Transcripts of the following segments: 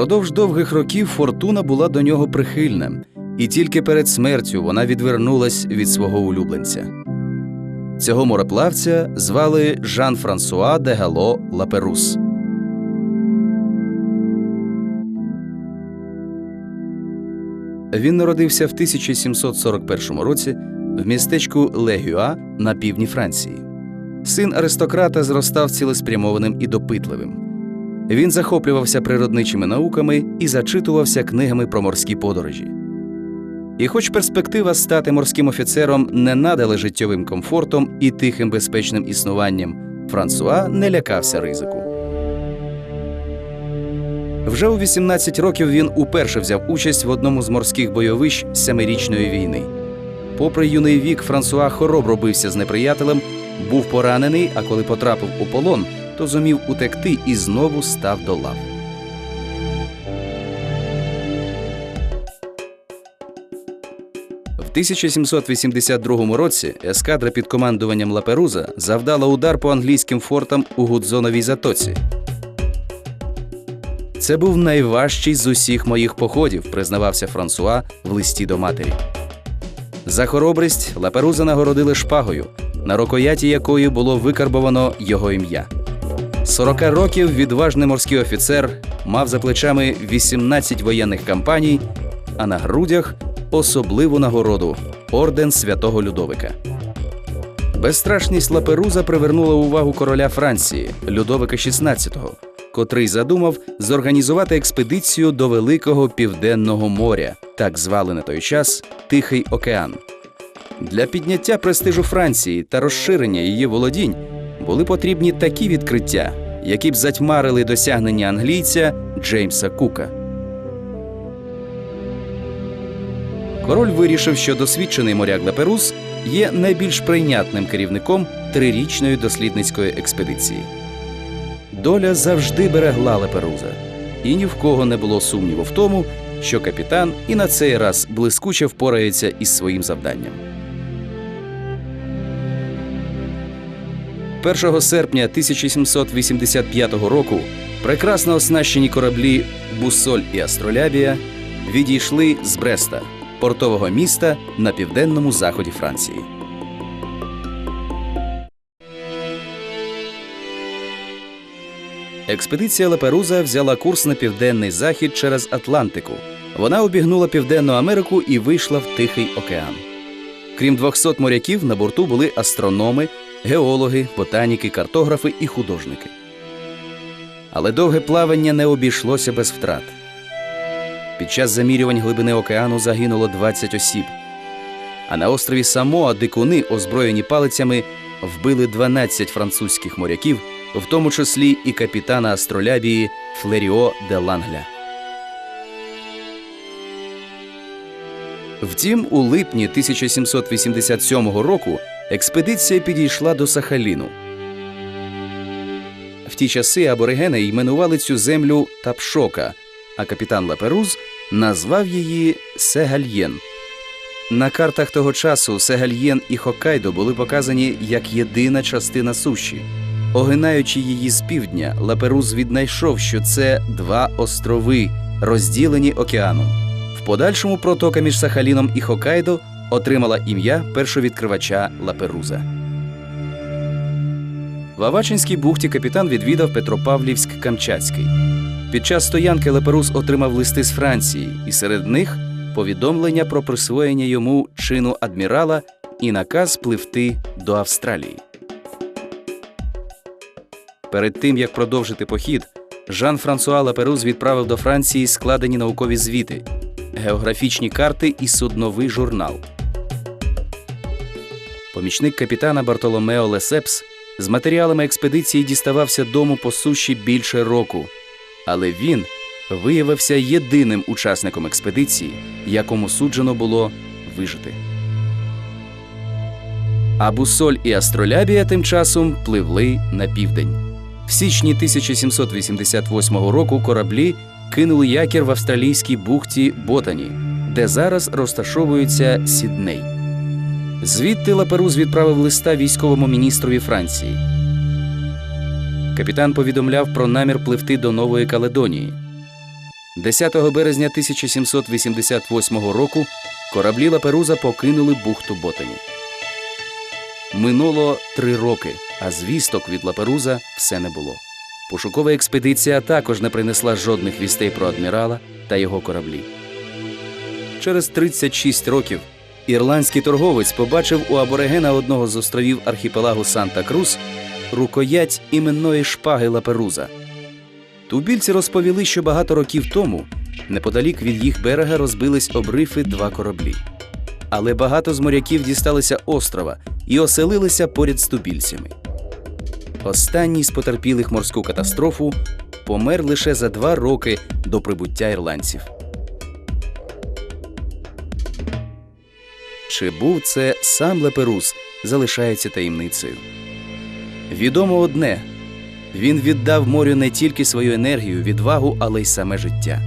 Впродовж довгих років фортуна була до нього прихильна, і тільки перед смертю вона відвернулась від свого улюбленця. Цього мореплавця звали Жан Франсуа де Гало Лаперус. Він народився в 1741 році в містечку Легюа на півдні Франції. Син аристократа зростав цілеспрямованим і допитливим. Він захоплювався природничими науками і зачитувався книгами про морські подорожі. І хоч перспектива стати морським офіцером не надали життєвим комфортом і тихим безпечним існуванням, Франсуа не лякався ризику. Вже у 18 років він уперше взяв участь в одному з морських бойовищ Семирічної війни. Попри юний вік, Франсуа хоробро бився з неприятелем, був поранений, а коли потрапив у полон, то зумів утекти і знову став до лав. В 1782 році ескадра під командуванням Лаперуза завдала удар по англійським фортам у Гудзоновій затоці. Це був найважчий з усіх моїх походів, признавався Франсуа в листі до матері. За хоробрість Лаперуза нагородили шпагою, на рукояті якої було викарбовано його ім'я. 40 років відважний морський офіцер мав за плечами 18 воєнних кампаній, а на грудях особливу нагороду орден святого Людовика. Безстрашність Лаперуза привернула увагу короля Франції Людовика XVI, котрий задумав зорганізувати експедицію до Великого Південного моря, так звали на той час Тихий океан. Для підняття престижу Франції та розширення її володінь були потрібні такі відкриття, які б затьмарили досягнення англійця Джеймса Кука. Король вирішив, що досвідчений моряк Лаперус є найбільш прийнятним керівником трирічної дослідницької експедиції. Доля завжди берегла Лаперуза, і ні в кого не було сумніву в тому, що капітан і на цей раз блискуче впорається із своїм завданням. 1 серпня 1785 року прекрасно оснащені кораблі Бусоль і Астролябія відійшли з Бреста, портового міста на південному заході Франції. Експедиція Лаперуза взяла курс на південний захід через Атлантику. Вона обігнула Південну Америку і вийшла в Тихий океан. Крім 200 моряків, на борту були астрономи, геологи, ботаніки, картографи і художники. Але довге плавання не обійшлося без втрат. Під час замірювань глибини океану загинуло 20 осіб. А на острові Самоа дикуни, озброєні палицями, вбили 12 французьких моряків, в тому числі і капітана астролябії Флеріо де Лангля. Втім, у липні 1787 року експедиція підійшла до Сахаліну. В ті часи аборигени іменували цю землю Тапшока, а капітан Лаперуз назвав її Сегальєн. На картах того часу Сегальєн і Хоккайдо були показані як єдина частина суші. Огинаючи її з півдня, Лаперуз віднайшов, що це два острови, розділені океаном. В подальшому протока між Сахаліном і Хоккайдо отримала ім'я першовідкривача Лаперуза. В Авачинській бухті капітан відвідав Петропавлівськ-Камчатський. Під час стоянки Лаперуз отримав листи з Франції, і серед них повідомлення про присвоєння йому чину адмірала і наказ пливти до Австралії. Перед тим як продовжити похід, Жан Франсуа Лаперуз відправив до Франції складені наукові звіти, географічні карти і судновий журнал. Помічник капітана Бартоломео Лесепс з матеріалами експедиції діставався дому по суші більше року, але він виявився єдиним учасником експедиції, якому суджено було вижити. А Бусоль і Астролябія тим часом пливли на південь. В січні 1788 року кораблі кинули якір в австралійській бухті Ботані, де зараз розташовується Сідней. Звідти Лаперуз відправив листа військовому міністрові Франції. Капітан повідомляв про намір пливти до Нової Каледонії. 10 березня 1788 року кораблі Лаперуза покинули бухту Ботані. Минуло три роки, а звісток від Лаперуза все не було. Пошукова експедиція також не принесла жодних вістей про адмірала та його кораблі. Через 36 років ірландський торговець побачив у аборигена одного з островів архіпелагу Санта-Крус рукоять іменної шпаги Лаперуза. Тубільці розповіли, що багато років тому неподалік від їх берега розбились обрифи два кораблі. Але багато з моряків дісталися острова і оселилися поряд з тубільцями. Останній з потерпілих морську катастрофу помер лише за два роки до прибуття ірландців. Чи був це сам Леперус, залишається таємницею. Відомо одне він віддав морю не тільки свою енергію, відвагу, але й саме життя.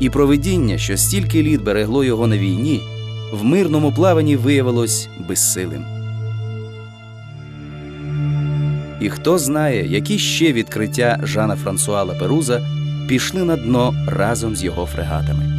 І провидіння, що стільки літ берегло його на війні, в мирному плаванні виявилось безсилим. І хто знає, які ще відкриття Жана Франсуа Лаперуза пішли на дно разом з його фрегатами.